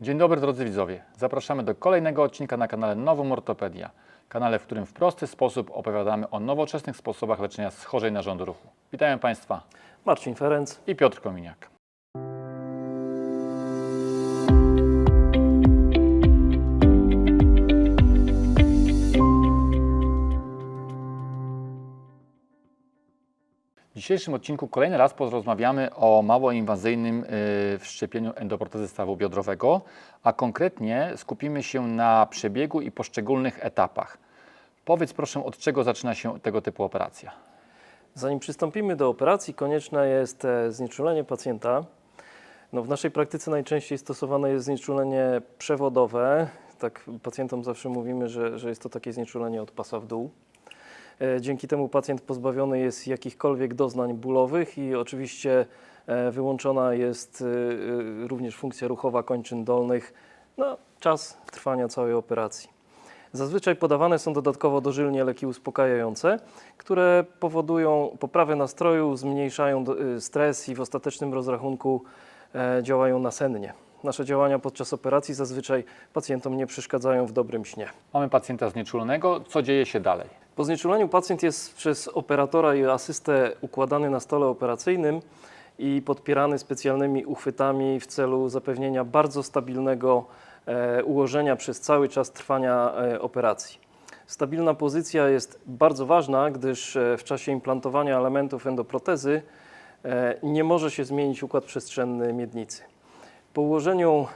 Dzień dobry drodzy widzowie. Zapraszamy do kolejnego odcinka na kanale Nowum Ortopedia. Kanale, w którym w prosty sposób opowiadamy o nowoczesnych sposobach leczenia schorzeń narządu ruchu. Witają Państwa Marcin Ferenc. i Piotr Kominiak. Dzisiejszym odcinku kolejny raz porozmawiamy o mało inwazyjnym y, wszczepieniu endoprotezy stawu biodrowego, a konkretnie skupimy się na przebiegu i poszczególnych etapach. Powiedz proszę, od czego zaczyna się tego typu operacja? Zanim przystąpimy do operacji, konieczne jest e, znieczulenie pacjenta. No, w naszej praktyce najczęściej stosowane jest znieczulenie przewodowe. Tak pacjentom zawsze mówimy, że, że jest to takie znieczulenie od pasa w dół. E, Dzięki temu pacjent pozbawiony jest jakichkolwiek doznań bólowych i oczywiście e, wyłączona jest e, również funkcja ruchowa kończyn dolnych na czas trwania całej operacji. Zazwyczaj podawane są dodatkowo dożylnie leki uspokajające, które powodują poprawę nastroju, zmniejszają stres i w ostatecznym rozrachunku działają nasennie. Nasze działania podczas operacji zazwyczaj pacjentom nie przeszkadzają w dobrym śnie. Mamy pacjenta znieczulonego, co dzieje się dalej? Po znieczuleniu pacjent jest przez operatora i asystę układany na stole operacyjnym i podpierany specjalnymi uchwytami w celu zapewnienia bardzo stabilnego e, ułożenia przez cały czas trwania e, operacji. Stabilna pozycja jest bardzo ważna, gdyż e, w czasie implantowania elementów endoprotezy nie może się zmienić układ przestrzenny miednicy. Po ułożeniu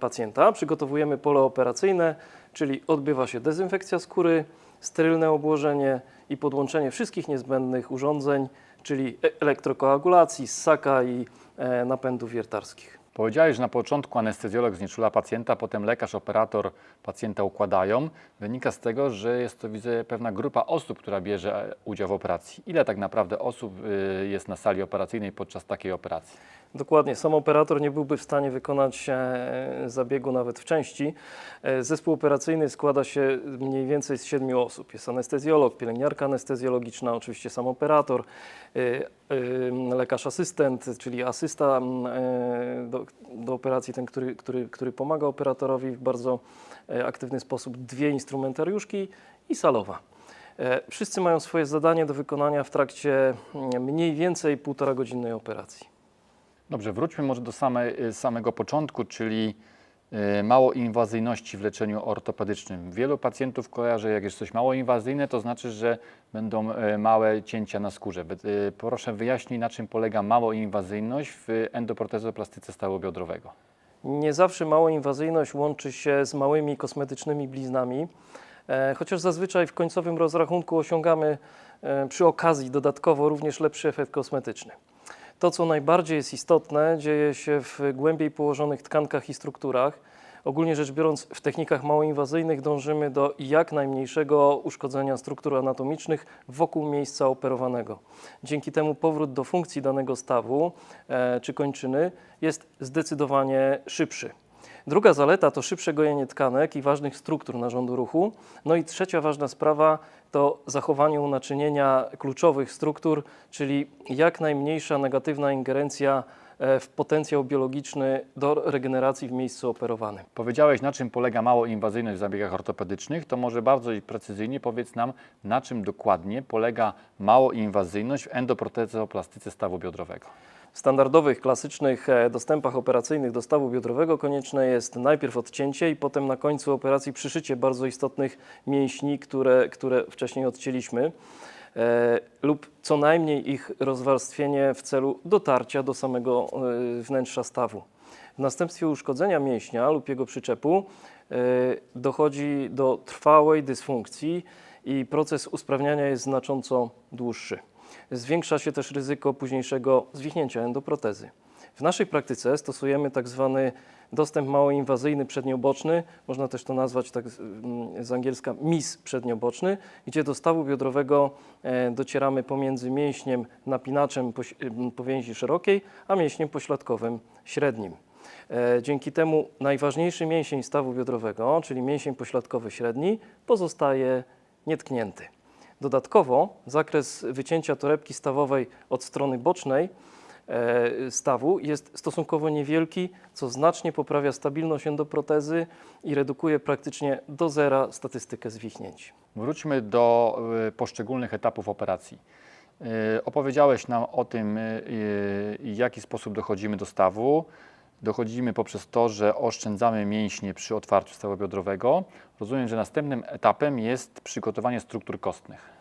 pacjenta przygotowujemy pole operacyjne, czyli odbywa się dezynfekcja skóry, sterylne obłożenie i podłączenie wszystkich niezbędnych urządzeń, czyli e- elektrokoagulacji, ssaka i e, napędów wiertarskich. Powiedziałeś, że na początku anestezjolog znieczula pacjenta, potem lekarz, operator pacjenta układają. Wynika z tego, że jest to, widzę, pewna grupa osób, która bierze e, udział w operacji. Ile tak naprawdę osób y, jest na sali operacyjnej podczas takiej operacji? Dokładnie, sam operator nie byłby w stanie wykonać e, zabiegu nawet w części. E, Zespół operacyjny składa się mniej więcej z siedmiu osób. Jest anestezjolog, pielęgniarka anestezjologiczna, oczywiście sam operator, e, e, lekarz asystent, czyli asysta m, do, do operacji, ten, który, który, który pomaga operatorowi w bardzo e, aktywny sposób, dwie instrumentariuszki i salowa. E, Wszyscy mają swoje zadanie do wykonania w trakcie mm, mniej więcej półtora godzinnej operacji. Dobrze, wróćmy może do same, y, samego początku, czyli y, małoinwazyjności w leczeniu ortopedycznym. Wielu pacjentów kojarzy, jak jest coś małoinwazyjne, to znaczy, że będą y, małe cięcia na skórze. Y, Proszę wyjaśnij, na czym polega małoinwazyjność w endoprotezoplastyce stawu biodrowego. Nie zawsze małoinwazyjność łączy się z małymi kosmetycznymi bliznami, e, chociaż zazwyczaj w końcowym rozrachunku osiągamy e, przy okazji dodatkowo również lepszy efekt kosmetyczny. To, co najbardziej jest istotne, dzieje się w głębiej położonych tkankach i strukturach. Ogólnie rzecz biorąc, w technikach małoinwazyjnych dążymy do jak najmniejszego uszkodzenia struktur anatomicznych wokół miejsca operowanego. Dzięki temu powrót do funkcji danego stawu e, czy kończyny jest zdecydowanie szybszy. Druga zaleta to szybsze gojenie tkanek i ważnych struktur narządu ruchu. No i trzecia ważna sprawa to zachowanie unaczynienia kluczowych struktur, czyli jak najmniejsza negatywna ingerencja w potencjał biologiczny do regeneracji w miejscu operowanym. Powiedziałeś, na czym polega małoinwazyjność w zabiegach ortopedycznych, to może bardzo precyzyjnie powiedz nam, na czym dokładnie polega małoinwazyjność w endoprotezoplastyce stawu biodrowego. W standardowych, klasycznych e, dostępach operacyjnych do stawu biodrowego konieczne jest najpierw odcięcie i potem na końcu operacji przyszycie bardzo istotnych mięśni, które, które wcześniej odcięliśmy, e, lub co najmniej ich rozwarstwienie w celu dotarcia do samego e, wnętrza stawu. W następstwie uszkodzenia mięśnia lub jego przyczepu e, dochodzi do trwałej dysfunkcji i proces usprawniania jest znacząco dłuższy. Zwiększa się też ryzyko późniejszego zwichnięcia endoprotezy. W naszej praktyce stosujemy tak zwany dostęp małoinwazyjny przednioboczny, można też to nazwać tak z, mm, angielska MIS przednioboczny, gdzie do stawu biodrowego e, docieramy pomiędzy mięśniem napinaczem powięzi szerokiej, a mięśniem pośladkowym średnim. E, Dzięki temu najważniejszy mięsień stawu biodrowego, czyli mięsień pośladkowy średni, pozostaje nietknięty. Dodatkowo zakres wycięcia torebki stawowej od strony bocznej stawu jest stosunkowo niewielki, co znacznie poprawia stabilność endoprotezy i redukuje praktycznie do zera statystykę zwichnięć. Wróćmy do y, poszczególnych etapów operacji. Y, Opowiedziałeś nam o tym, w jaki sposób dochodzimy do stawu. Dochodzimy poprzez to, że oszczędzamy mięśnie przy otwarciu stawu biodrowego. Rozumiem, że następnym etapem jest przygotowanie struktur kostnych.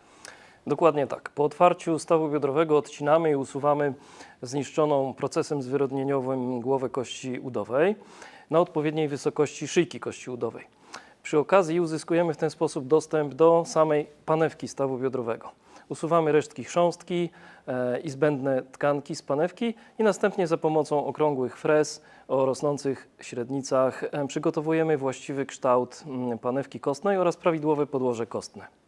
Dokładnie tak. Po otwarciu stawu biodrowego odcinamy i usuwamy zniszczoną procesem zwyrodnieniowym głowę kości udowej na odpowiedniej wysokości szyjki kości udowej. Przy okazji uzyskujemy w ten sposób dostęp do samej panewki stawu biodrowego. Usuwamy resztki chrząstki e, i zbędne tkanki z panewki i następnie za pomocą okrągłych frez o rosnących średnicach e, przygotowujemy właściwy kształt panewki kostnej oraz prawidłowe podłoże kostne.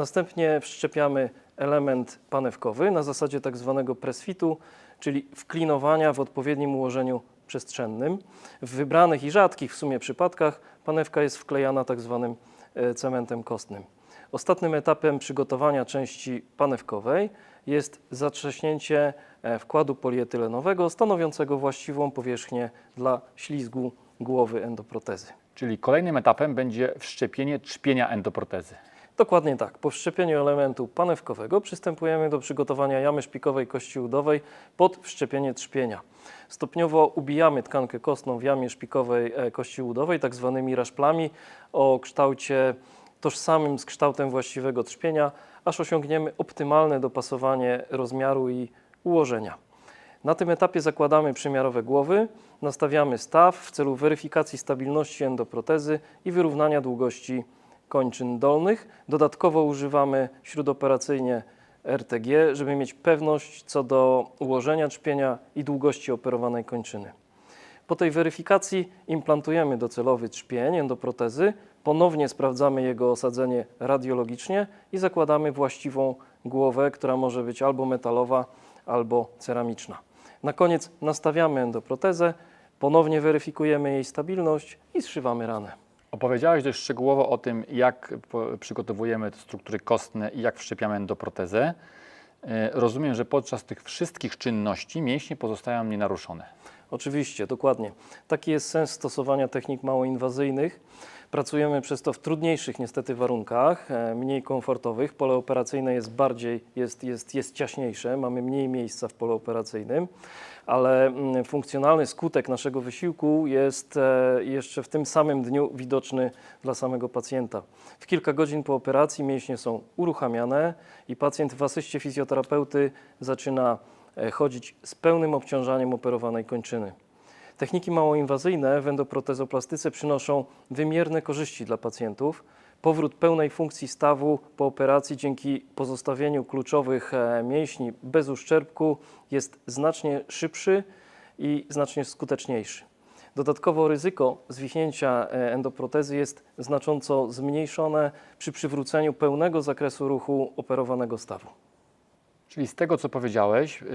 Następnie wszczepiamy element panewkowy na zasadzie tak zwanego pressfitu, czyli wklinowania w odpowiednim ułożeniu przestrzennym. W wybranych i rzadkich w sumie przypadkach panewka jest wklejana tak zwanym e, cementem kostnym. Ostatnim etapem przygotowania części panewkowej jest zatrzaśnięcie e, wkładu polietylenowego stanowiącego właściwą powierzchnię dla ślizgu głowy endoprotezy. Czyli kolejnym etapem będzie wszczepienie trzpienia endoprotezy. Dokładnie tak. Po wszczepieniu elementu panewkowego przystępujemy do przygotowania jamy szpikowej kości udowej pod wszczepienie trzpienia. Stopniowo ubijamy tkankę kostną w jamie szpikowej e, kości udowej tak zwanymi raszplami o kształcie tożsamym z kształtem właściwego trzpienia, aż osiągniemy optymalne dopasowanie rozmiaru i ułożenia. Na tym etapie zakładamy przymiarowe głowy, nastawiamy staw w celu weryfikacji stabilności endoprotezy i wyrównania długości kończyn dolnych. Dodatkowo używamy śródoperacyjnie RTG, żeby mieć pewność co do ułożenia trzpienia i długości operowanej kończyny. Po tej weryfikacji implantujemy docelowy trzpień endoprotezy, ponownie sprawdzamy jego osadzenie radiologicznie i zakładamy właściwą głowę, która może być albo metalowa, albo ceramiczna. Na koniec nastawiamy endoprotezę, ponownie weryfikujemy jej stabilność i zszywamy ranę. Opowiedziałeś dość szczegółowo o tym, jak przygotowujemy struktury kostne i jak wszczepiamy endoprotezę. E, Rozumiem, że podczas tych wszystkich czynności mięśnie pozostają nienaruszone. Oczywiście, dokładnie. Taki jest sens stosowania technik małoinwazyjnych. Pracujemy przez to w trudniejszych niestety warunkach, e, mniej komfortowych. Pole operacyjne jest bardziej, jest, jest, jest ciaśniejsze, mamy mniej miejsca w polu operacyjnym, ale mm, funkcjonalny skutek naszego wysiłku jest e, jeszcze w tym samym dniu widoczny dla samego pacjenta. W kilka godzin po operacji mięśnie są uruchamiane i pacjent w asyście fizjoterapeuty zaczyna chodzić z pełnym obciążaniem operowanej kończyny. Techniki małoinwazyjne w endoprotezoplastyce przynoszą wymierne korzyści dla pacjentów. Powrót pełnej funkcji stawu po operacji dzięki pozostawieniu kluczowych e, mięśni bez uszczerbku jest znacznie szybszy i znacznie skuteczniejszy. Dodatkowo ryzyko zwichnięcia e, endoprotezy jest znacząco zmniejszone przy przywróceniu pełnego zakresu ruchu operowanego stawu. Czyli z tego, co powiedziałeś, y,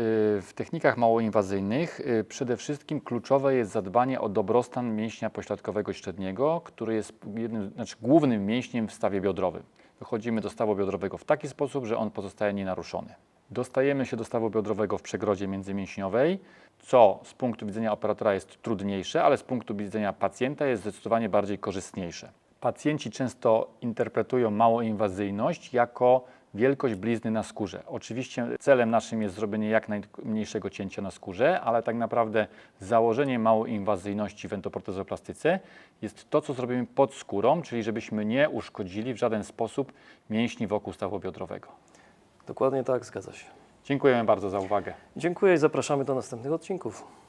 w technikach małoinwazyjnych y, przede wszystkim kluczowe jest zadbanie o dobrostan mięśnia pośladkowego średniego, który jest jednym, znaczy głównym mięśniem w stawie biodrowym. Wychodzimy do stawu biodrowego w taki sposób, że on pozostaje nienaruszony. Dostajemy się do stawu biodrowego w przegrodzie międzymięśniowej, co z punktu widzenia operatora jest trudniejsze, ale z punktu widzenia pacjenta jest zdecydowanie bardziej korzystniejsze. Pacjenci często interpretują małoinwazyjność jako wielkość blizny na skórze. Oczywiście celem naszym jest zrobienie jak najmniejszego cięcia na skórze, ale tak naprawdę założenie małoinwazyjności w endoprotezoplastyce jest to, co zrobimy pod skórą, czyli żebyśmy nie uszkodzili w żaden sposób mięśni wokół stawu biodrowego. Dokładnie tak, zgadza się. Dziękujemy bardzo za uwagę. Dziękuję i zapraszamy do następnych odcinków.